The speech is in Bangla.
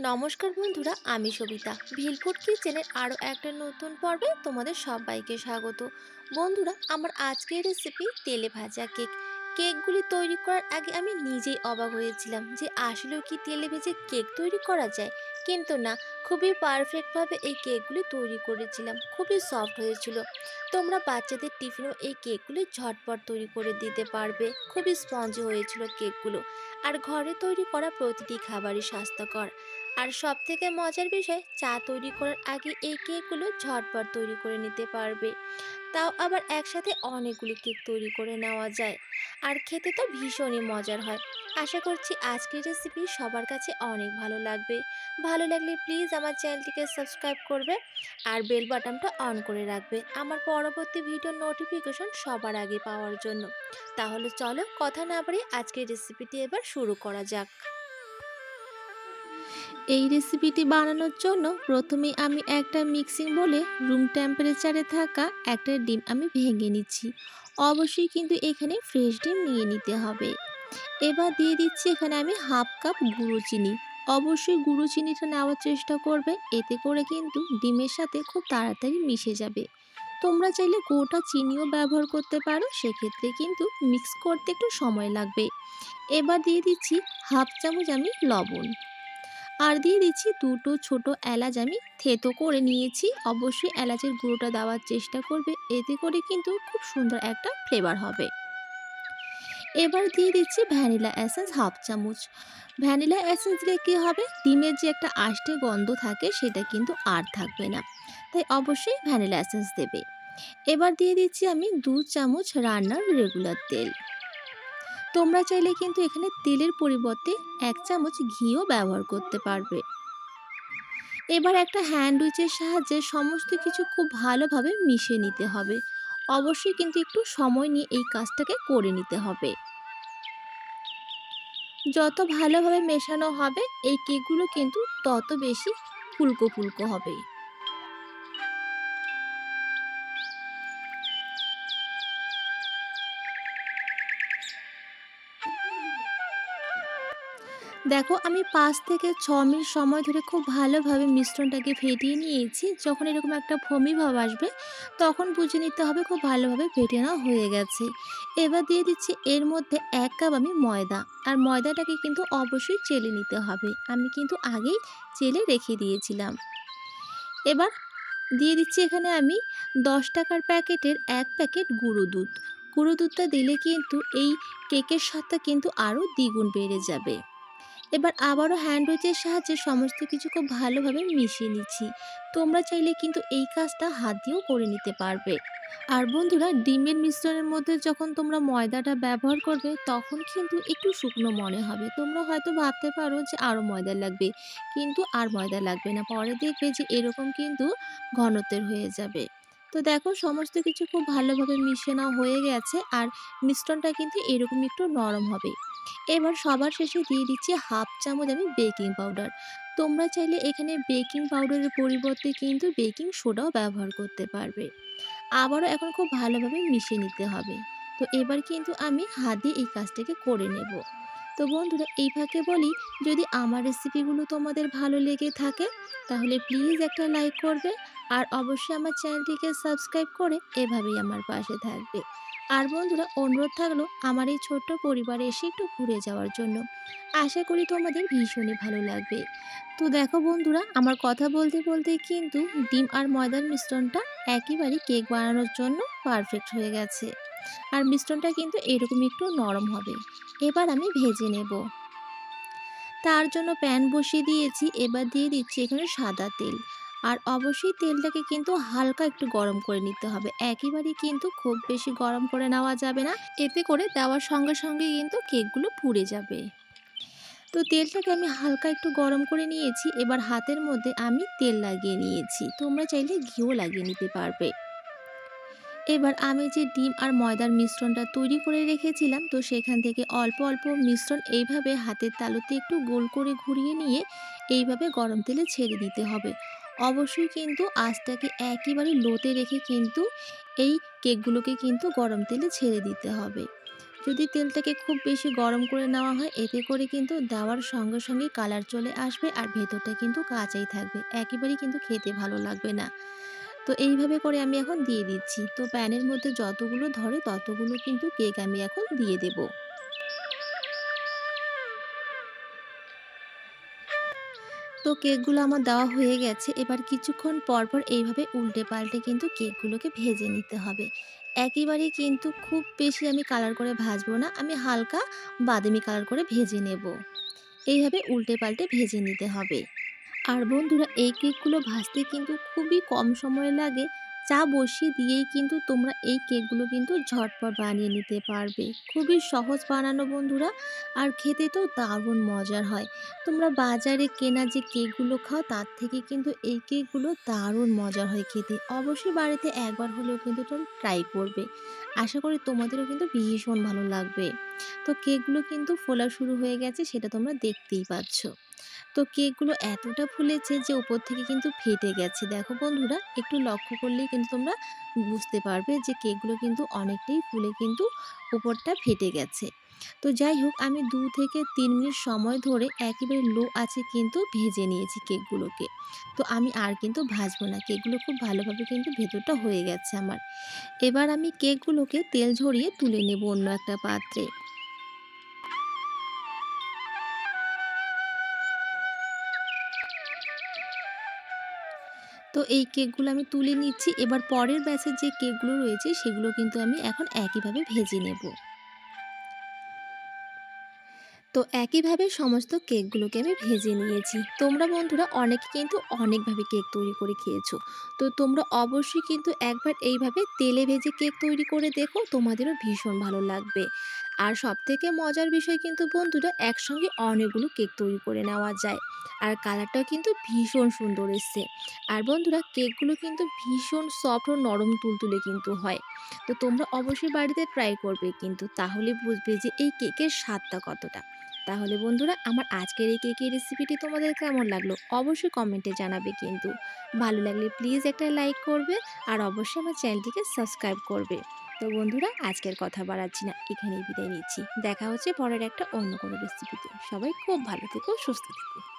নমস্কার বন্ধুরা, আমি সবিতা। ভিলফুড কিচেনের আরও একটা নতুন পর্বে তোমাদের সবাইকে স্বাগত। বন্ধুরা, আমার আজকের রেসিপি তেলে ভাজা কেক। কেকগুলি তৈরি করার আগে আমি নিজেই অবাক হয়েছিলাম যে আসলেও কি তেলে ভেজে কেক তৈরি করা যায়? কিন্তু না, খুবই পারফেক্টভাবে এই কেকগুলি তৈরি করেছিলাম। খুবই সফট হয়েছিল। তোমরা বাচ্চাদের টিফিনেও এই কেকগুলি ঝটপট তৈরি করে দিতে পারবে। খুবই স্পঞ্জি হয়েছিল কেকগুলো। আর ঘরে তৈরি করা প্রতিটি খাবারই স্বাস্থ্যকর। আর সব থেকে মজার বিষয়, চা তৈরি করার আগে এই কেকগুলো ঝটপট তৈরি করে নিতে পারবে। তাও আবার একসাথে অনেকগুলি কেক তৈরি করে নেওয়া যায়। আর খেতে তো ভীষণই মজার হয়। আশা করছি আজকের রেসিপি সবার কাছে অনেক ভালো লাগবে। ভালো লাগলে প্লিজ আমার চ্যানেলটিকে সাবস্ক্রাইব করবে আর বেল বাটনটা অন করে রাখবে আমার পরবর্তী ভিডিও নোটিফিকেশন সবার আগে পাওয়ার জন্য। তাহলে চলো কথা না বাড়িয়ে আজকের রেসিপিটি এবার শুরু করা যাক। এই রেসিপিটি বানানোর জন্য প্রথমে আমি একটা মিক্সিং বলে রুম টেম্পারেচারে থাকা একটা ডিম আমি ভেঙে নিচ্ছি। অবশ্যই কিন্তু এখানে ফ্রেশ ডিম নিয়ে নিতে হবে। এবার দিয়ে দিচ্ছি এখানে আমি হাফ কাপ গুঁড়ো চিনি। অবশ্যই গুঁড়ো চিনিটা নেওয়ার চেষ্টা করবে, এতে করে কিন্তু ডিমের সাথে খুব তাড়াতাড়ি মিশে যাবে। তোমরা চাইলে গোটা চিনিও ব্যবহার করতে পারো, সেক্ষেত্রে কিন্তু মিক্স করতে একটু সময় লাগবে। এবার দিয়ে দিচ্ছি হাফ চামচ আমি লবণ। আর দিয়ে দিচ্ছি দুটো ছোট এলাচ আমি থেতো করে নিয়েছি। অবশ্যই এলাচের গুঁড়োটা দেওয়ার চেষ্টা করবে, এতে করে কিন্তু খুব সুন্দর একটা ফ্লেভার হবে। এবার দিয়ে দিচ্ছি ভ্যানিলা অ্যাসেন্স হাফ চামচ। ভ্যানিলা অ্যাসেন্স দিলে কী হবে? ডিমের যে একটা আষ্টে গন্ধ থাকে সেটা কিন্তু আর থাকবে না। তাই অবশ্যই ভ্যানিলা অ্যাসেন্স দেবে। এবার দিয়ে দিচ্ছি আমি দু চামচ রান্নার রেগুলার তেল। তোমরা চাইলে কিন্তু এখানে তেলের পরিবর্তে এক চামচ ঘিও ব্যবহার করতে পারবে। এবার একটা হ্যান্ড উইচের সাহায্যে সমস্ত কিছু খুব ভালোভাবে মিশিয়ে নিতে হবে। অবশ্যই কিন্তু একটু সময় নিয়ে এই কাজটাকে করে নিতে হবে। যত ভালোভাবে মেশানো হবে, এই কেকগুলো কিন্তু তত বেশি ফুলকো ফুলকো হবে। দেখো, আমি পাঁচ থেকে ছ মিনিট সময় ধরে খুব ভালোভাবে মিশ্রণটাকে ফেটিয়ে নিয়েছি। যখন এরকম একটা ফমি ভাব আসবে, তখন বুঝে নিতে হবে খুব ভালোভাবে ফেটে নেওয়া হয়ে গেছে। এবার দিয়ে দিচ্ছি এর মধ্যে এক কাপ আমি ময়দা। আর ময়দাটাকে কিন্তু অবশ্যই চেলে নিতে হবে। আমি কিন্তু আগেই চেলে রেখে দিয়েছিলাম। এবার দিয়ে দিচ্ছি এখানে আমি দশ টাকার প্যাকেটের এক প্যাকেট গুঁড়ো দুধ। গুঁড়ো দুধটা দিলে কিন্তু এই কেকের স্বাদটা কিন্তু আরও দ্বিগুণ বেড়ে যাবে। এবার আবারও হ্যান্ড ওয়েচের সাহায্যে সমস্ত কিছু খুব ভালোভাবে মিশিয়ে নিচ্ছি। তোমরা চাইলে কিন্তু এই কাজটা হাত দিয়েও করে নিতে পারবে। আর বন্ধুরা, ডিমের মিশ্রণের মধ্যে যখন তোমরা ময়দাটা ব্যবহার করবে, তখন কিন্তু একটু শুকনো মনে হবে। তোমরা হয়তো ভাবতে পারো যে আরও ময়দা লাগবে, কিন্তু আর ময়দা লাগবে না। পরে দেখবে যে এরকম কিন্তু ঘনত্বের হয়ে যাবে। তো দেখো সমস্ত কিছু খুব ভালোভাবে মিশিয়ে নেওয়া হয়ে গেছে আর মিশ্রণটা কিন্তু এরকম একটু নরম হবে। এবার সবার শেষে দিয়ে দিচ্ছি হাফ চামচ আমি বেকিং পাউডার। তোমরা চাইলে এখানে বেকিং পাউডারের পরিবর্তে কিন্তু বেকিং সোডাও ব্যবহার করতে পারবে। আবারও এখন খুব ভালোভাবে মিশিয়ে নিতে হবে। তো এবার কিন্তু আমি হাত এই কাজটাকে করে নেব। তো বন্ধুরা, এই ফাঁকে বলি, যদি আমার রেসিপিগুলো তোমাদের ভালো লেগে থাকে, তাহলে প্লিজ একটা লাইক করবে আর অবশ্যই আমার চ্যানেলটিকে সাবস্ক্রাইব করে এভাবেই আমার পাশে থাকবে। আর বন্ধুরা, অনুরোধ থাকল আমার এই ছোট্ট পরিবারে এসে একটু ঘুরে যাওয়ার জন্য। আশা করি তোমাদের ভীষণই ভালো লাগবে। তো দেখো বন্ধুরা, আমার কথা বলতে বলতে কিন্তু ডিম আর ময়দার মিশ্রণটা একেবারে কেক বানানোর জন্য পারফেক্ট হয়ে গেছে। আর মিশ্রণটা কিন্তু এরকম একটু নরম হবে। এবার আমি ভেজে নেব। তার জন্য প্যান বসিয়ে দিয়েছি, এবার দিয়ে দিচ্ছি এখানে সাদা তেল। আর অবশ্যই তেলটাকে কিন্তু হালকা একটু গরম করে নিতে হবে। একেবারেই কিন্তু খুব বেশি গরম করে নেওয়া যাবে না। এতে করে দেওয়ার সঙ্গে সঙ্গে কিন্তু কেকগুলো পুড়ে যাবে। তো তেলটাকে আমি হালকা একটু গরম করে নিয়েছি। এবার হাতের মধ্যে আমি তেল লাগিয়ে নিয়েছি। তোমরা চাইলে ঘিও লাগিয়ে নিতে পারবে। এবার আমি যে ডিম আর ময়দার মিশ্রণটা তৈরি করে রেখেছিলাম, তো সেখান থেকে অল্প অল্প মিশ্রণ এইভাবে হাতের তালুতে একটু গোল করে ঘুরিয়ে নিয়ে এইভাবে গরম তেলে ছেড়ে দিতে হবে। অবশ্যই কিন্তু আঁচটাকে একেবারে লোতে রেখে কিন্তু এই কেকগুলোকে কিন্তু গরম তেলে ছেড়ে দিতে হবে। যদি তেলটাকে খুব বেশি গরম করে নেওয়া হয়, এতে করে কিন্তু দেওয়ার সঙ্গে সঙ্গে কালার চলে আসবে আর ভেতরটা কিন্তু কাঁচাই থাকবে। একেবারেই কিন্তু খেতে ভালো লাগবে না। তো এইভাবে করে আমি এখন দিয়ে দিচ্ছি। তো প্যানের মধ্যে যতগুলো ধরে ততগুলো কিন্তু কেক আমি এখন দিয়ে দেবো। তো কেকগুলো আমার দেওয়া হয়ে গেছে। এবার কিছুক্ষণ পর পর এইভাবে উল্টে পাল্টে কিন্তু কেকগুলোকে ভেজে নিতে হবে। একেবারেই কিন্তু খুব বেশি আমি কালার করে ভাজবো না, আমি হালকা বাদামি কালার করে ভেজে নেব। এইভাবে উল্টে পাল্টে ভেজে নিতে হবে। আর বন্ধুরা, এই কেকগুলো ভাজতে কিন্তু খুবই কম সময় লাগে। চা বসিয়ে দিয়েই কিন্তু তোমরা এই কেকগুলো কিন্তু ঝটপট বানিয়ে নিতে পারবে। খুবই সহজ বানানো বন্ধুরা, আর খেতে তো দারুণ মজার হয়। তোমরা বাজারে কেনা যে কেকগুলো খাও, তার থেকে কিন্তু এই কেকগুলো দারুণ মজার হয় খেতে। অবশ্যই বাড়িতে একবার হলেও কিন্তু তোমরা ট্রাই করবে। আশা করি তোমাদেরও কিন্তু ভীষণ ভালো লাগবে। তো কেকগুলো কিন্তু ফোলা শুরু হয়ে গেছে, সেটা তোমরা দেখতেই পাচ্ছ। তো কেকগুলো এতটা ফুলেছে যে উপর থেকে কিন্তু ফেটে গেছে। দেখো বন্ধুরা, একটু লক্ষ্য করলেই কিন্তু তোমরা বুঝতে পারবে যে কেকগুলো কিন্তু অনেকটাই ফুলে কিন্তু উপরটা ফেটে গেছে। তো যাই হোক, আমি দু থেকে তিন মিনিট সময় ধরে একেবারে লো আছে কিন্তু ভেজে নিয়েছি কেকগুলোকে। তো আমি আর কিন্তু ভাজবো না, কেকগুলো খুব ভালোভাবে কিন্তু ভেতরটা হয়ে গেছে আমার। এবার আমি কেকগুলোকে তেল ঝরিয়ে তুলে নেব অন্য একটা পাত্রে। তো এই কেকগুলো আমি তুলে নিচ্ছি। এবার পরের ব্যাচের যে কেকগুলো রয়েছে, সেগুলো কিন্তু আমি এখন একইভাবে ভেজে নেব। তো একইভাবে সমস্ত কেকগুলোকে আমি ভেজে নিয়েছি। তোমরা বন্ধুরা অনেকে কিন্তু অনেকভাবে কেক তৈরি করে খেয়েছো। তো তোমরা অবশ্যই কিন্তু একবার এইভাবে তেলে ভেজে কেক তৈরি করে দেখো, তোমাদেরও ভীষণ ভালো লাগবে। আর সব থেকে মজার বিষয় কিন্তু বন্ধুরা একসঙ্গে অনেকগুলো কেক তৈরি করে নেওয়া যায়। আর কালারটাও কিন্তু ভীষণ সুন্দর এসছে। আর বন্ধুরা কেকগুলো কিন্তু ভীষণ সফট ও নরম তুলতুলে কিন্তু হয়। তো তোমরা অবশ্যই বাড়িতে ট্রাই করবে কিন্তু তাহলে বুঝবে যে এই কেকের স্বাদটা কতটা। তাহলে বন্ধুরা আমার আজকের এই কেকের রেসিপিটি তোমাদের কেমন লাগল অবশ্যই কমেন্টে জানাবে কিন্তু। ভালো লাগলে প্লিজ একটা লাইক করবে আর অবশ্যই আমার চ্যানেলটিকে সাবস্ক্রাইব করবে। তো বন্ধুরা, আজকের কথা বাড়াচ্ছি না, এখানেই বিদায় নিচ্ছি। দেখা হচ্ছে পরের একটা অন্য কোনো রেসিপিতে সবাই খুব ভালো থেকো, সুস্থ থেকো।